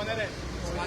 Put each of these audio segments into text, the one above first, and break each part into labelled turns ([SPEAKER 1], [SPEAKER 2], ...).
[SPEAKER 1] उलटे फिरा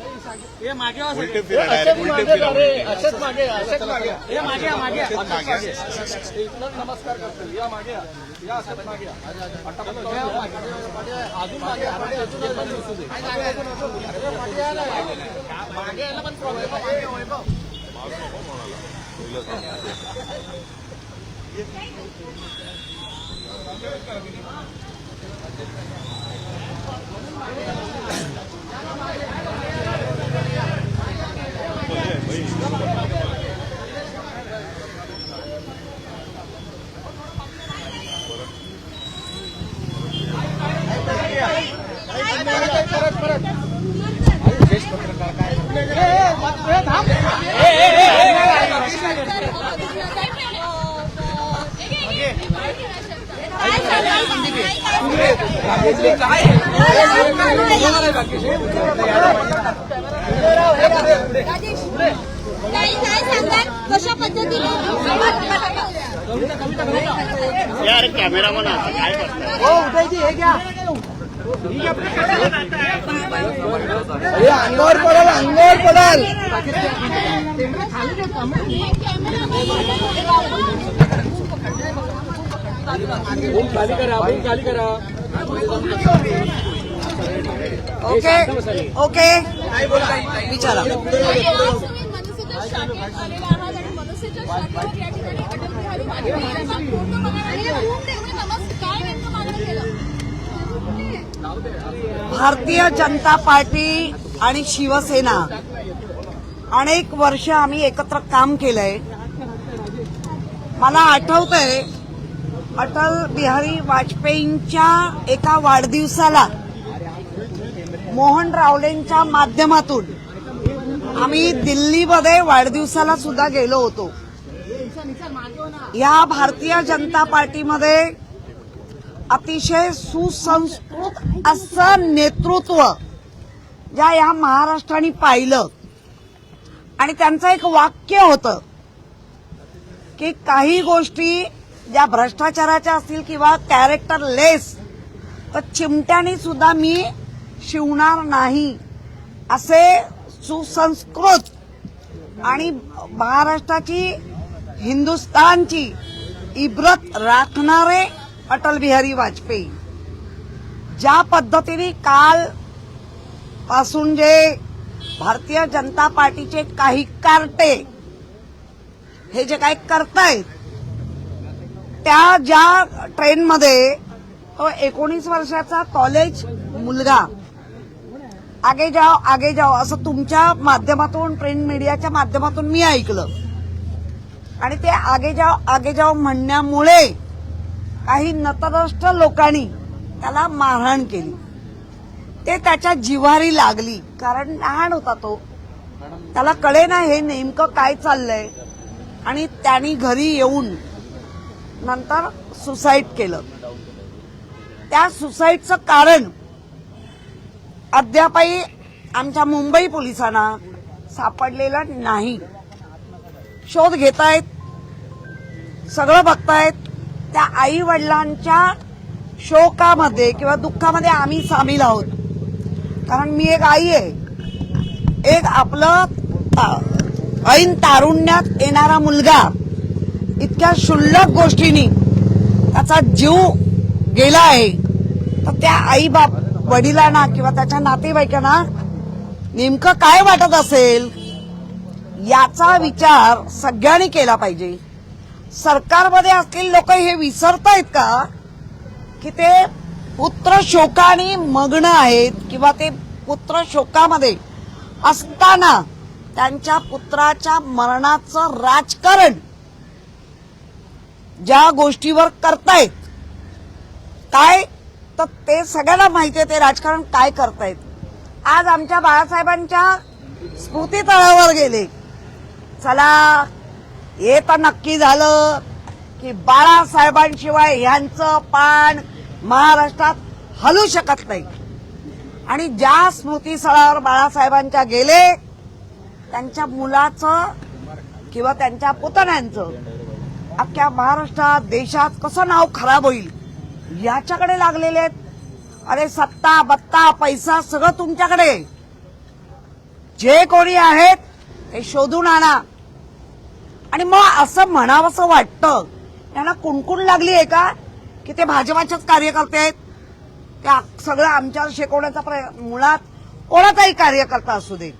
[SPEAKER 1] उलटे फिरा
[SPEAKER 2] असेच मागे असेच मागे हे मागे या, मागे या.
[SPEAKER 1] असेच मागे.
[SPEAKER 2] इथनं नमस्कार करतील या मागे या. या असंच मागे या. आता पण या मागे. अजून मागे या. मागे अजून अजून दिसू दे. मागे या ना. मागे यायला पण प्रॉब्लेम आहे
[SPEAKER 3] काही काय सांगतात कशा पद्धतीने
[SPEAKER 1] यार कॅमेरामन आता काय करतात
[SPEAKER 2] अंगावर पडाल अंगावर पडाल. खाली करा खाली करा.
[SPEAKER 4] Okay okay. विचारा.
[SPEAKER 3] आज तुम्ही मनसेच्या शाखेत आलेले आहात आणि मनसेच्या शाखेवर या ठिकाणी अटल बिहारी वाजपेयींचा फोटो बघा आणि धरून देऊन नमस्कार काय नेमकं मागणं केलं
[SPEAKER 4] भारतीय जनता पार्टी आणि शिवसेना अनेक वर्ष आम्ही एकत्र काम केलंय. मला आठवतंय अटल बिहारी वाजपेयींच्या एका वाढदिवसाला मोहन रावलेंच्या माध्यमातून आम्ही दिल्लीमध्ये वाढदिवसाला सुद्धा गेलो होतो. या भारतीय जनता पार्टीमध्ये अतिशय सुसंस्कृत असं नेतृत्व ज्या या महाराष्ट्राने पाहिलं. आणि त्यांचं एक वाक्य होतं की काही गोष्टी ज्या भ्रष्टाचाराच्या असतील किंवा कॅरेक्टर लेस तर चिमट्याने सुद्धा मी शिवणार नाही असे सुसंस्कृत आणि महाराष्ट्राची हिंदुस्तानची इब्रत राखणारे अटल बिहारी वाजपेयी. ज्या पद्धतीने काल पासून जे भारतीय जनता पार्टीचे काही कार्टे हे जे काही करतायत त्या ज्या ट्रेनमध्ये तो एकोणीस वर्षाचा कॉलेज मुलगा आगे जाओ आगे जाओ असं तुमच्या माध्यमातून प्रिंट मीडियाच्या माध्यमातून मी ऐकलं. आणि ते आगे जाओ आगे जाओ म्हणण्यामुळे काही नतदृष्ट लोकांनी त्याला मारहाण केली. ते त्याच्या जिवारी लागली कारण लहान होता तो. त्याला कळे ना हे नेमकं काय चाललंय. आणि त्यांनी घरी येऊन नंतर सुसाईड केलं. त्या सुसाईडचं कारण अद्यापही आमच्या मुंबई पोलिसांना सापडलेलं नाही. शोध घेतायत सगळं बघतायत त्या आई वडिलांच्या शोकामध्ये किंवा दुःखामध्ये आम्ही सामील आहोत. कारण मी एक आई आहे. एक आपलं ता- ऐन तारुण्यात येणारा मुलगा. इतक्या क्षुल्लक गोष्टीनी त्याचा जीव गेला आहे. तर त्या आई बाप वडिलांना किंवा त्याच्या नातेवाईकांना नेमकं काय वाटत असेल? याचा विचार सगळ्यांनी केला पाहिजे. सरकारमध्ये असलेली लोक हे विसरतायत का? की ते पुत्र शोकाने मग्न आहेत किंवा ते पुत्र शोकामध्ये असताना त्यांच्या पुत्राच्या मरणाचं राजकारण ज्या गोष्टीवर करतायत काय? तर ते सगळ्यांना माहिती आहे ते राजकारण काय करतायत. आज आमच्या बाळासाहेबांच्या स्मृतीतळावर गेले. चला हे तर नक्की झालं की बाळासाहेबांशिवाय ह्यांचं पान महाराष्ट्रात हलू शकत नाही. आणि ज्या स्मृतीस्थळावर बाळासाहेबांच्या गेले त्यांच्या मुलाचं किंवा त्यांच्या पुतण्यांचं अख्ख्या महाराष्ट्रात देशात कसं नाव खराब होईल याच्याकडे लागलेले आहेत. अरे सत्ता बत्ता पैसा सगळं तुमच्याकडे. जे कोणी आहेत ते शोधून आणा. आणि मग असं म्हणावंसं वाटतं. त्यांना कुणकुण लागली आहे का? की ते भाजपाचेच कार्यकर्ते आहेत? त्या सगळं आमच्यावर शिकवण्याचा प्रयत्न मुळात कोणाचाही कार्यकर्ता असू दे.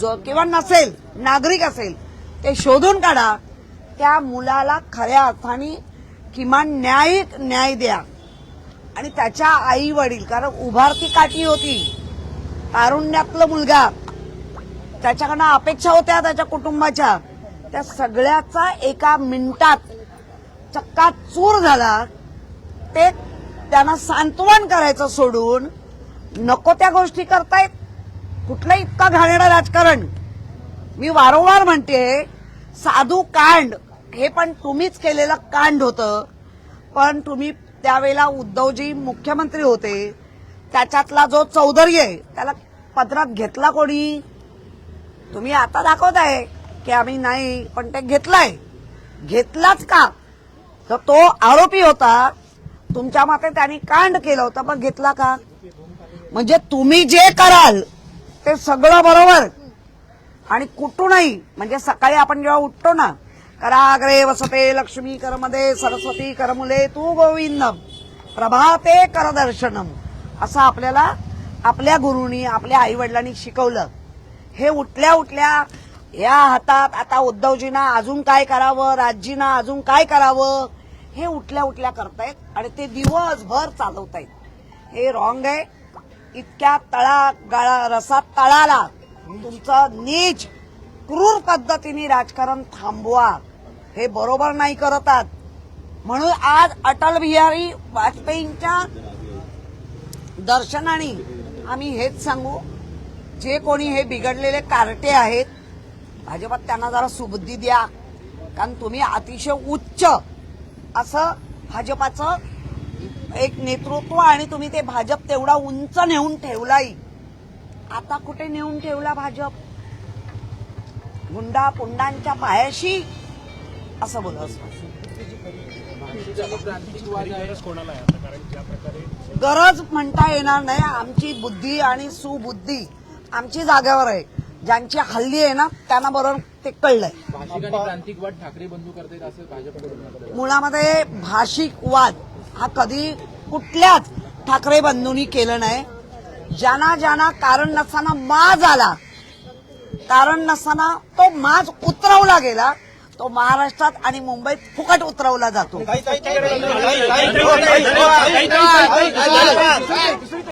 [SPEAKER 4] जो किंवा नसेल नागरिक असेल ते शोधून काढा. त्या मुलाला खऱ्या अर्थाने किमान न्याय न्याय द्या. आणि त्याच्या आई वडील कारण उभारती काठी होती. तारुण्यातलं मुलगा. त्याच्याकडनं अपेक्षा होत्या त्याच्या कुटुंबाच्या. त्या सगळ्याचा एका मिनिटात चक्का चूर झाला. ते त्यांना सांत्वन करायचं सोडून नको त्या गोष्टी करतायत. कुठलं इतका घाणेरडं राजकारण? मी वारंवार म्हणते साधू कांड हे पण तुम्हीच केलेलं कांड होतं. पण तुम्ही त्यावेळेला उद्धवजी मुख्यमंत्री होते. त्याच्यातला जो चौधरी आहे त्याला पदरात घेतला कोणी? तुम्ही आता दाखवत आहे की आम्ही नाही पण ते घेतलाय. घेतलाच का? तर तो आरोपी होता. तुमच्या माते त्यांनी कांड केलं होतं पण घेतला का? म्हणजे तुम्ही जे कराल ते सगळं बरोबर. आणि कुठूनही म्हणजे सकाळी आपण जेव्हा उठतो ना कराग्रे वसते लक्ष्मी करमदे सरस्वती करमुले तू गोविंद प्रभाते करदर्शनम असं आपल्याला आपल्या गुरुनी आपल्या आई वडिलांनी शिकवलं. हे उठल्या उठल्या या हातात आता उद्धवजींना अजून काय करावं? राजजीना अजून काय करावं? हे उठल्या उठल्या करतायत आणि ते दिवसभर चालवतायत. हे रॉंग आहे. इतक्या तळा गाळा रसात तळाला तुमचं नीच क्रूर पद्धतीने राजकारण थांबवा. हे बरोबर नाही करतात. म्हणून आज अटल बिहारी वाजपेयींच्या दर्शनाने आम्ही हेच सांगू. जे कोणी हे बिघडलेले कार्टे आहेत भाजपात त्यांना जरा सुबुद्धी द्या. कारण तुम्ही अतिशय उच्च असं भाजपाचं एक नेतृत्व आणि तुम्ही ते भाजप तेवढा उंच नेऊन ठेवलाही आता कुठे नेऊन ठेवला भाजप? गुंडा पुंडांच्या पायाशी? असं बोलत असतं. गरज म्हणता येणार नाही. आमची बुद्धी आणि सुबुद्धी आमची जागेवर आहे. ज्यांची हल्ली आहे ना त्यांना बरोबर ते कळलंय
[SPEAKER 2] भाषिक आणि क्रांतिकवाद ठाकरे बंधू करतात असं भाजपकडून मत आहे.
[SPEAKER 4] मुळामध्ये भाषिक वाद हा कधी कुठल्याच ठाकरे बंधूंनी केलं नाही ज्यांना ज्यांना कारण नसताना माज आला कारण नसताना तो माज उतरवला गेला तो महाराष्ट्रात आणि मुंबईत फुकट उतरवला जातो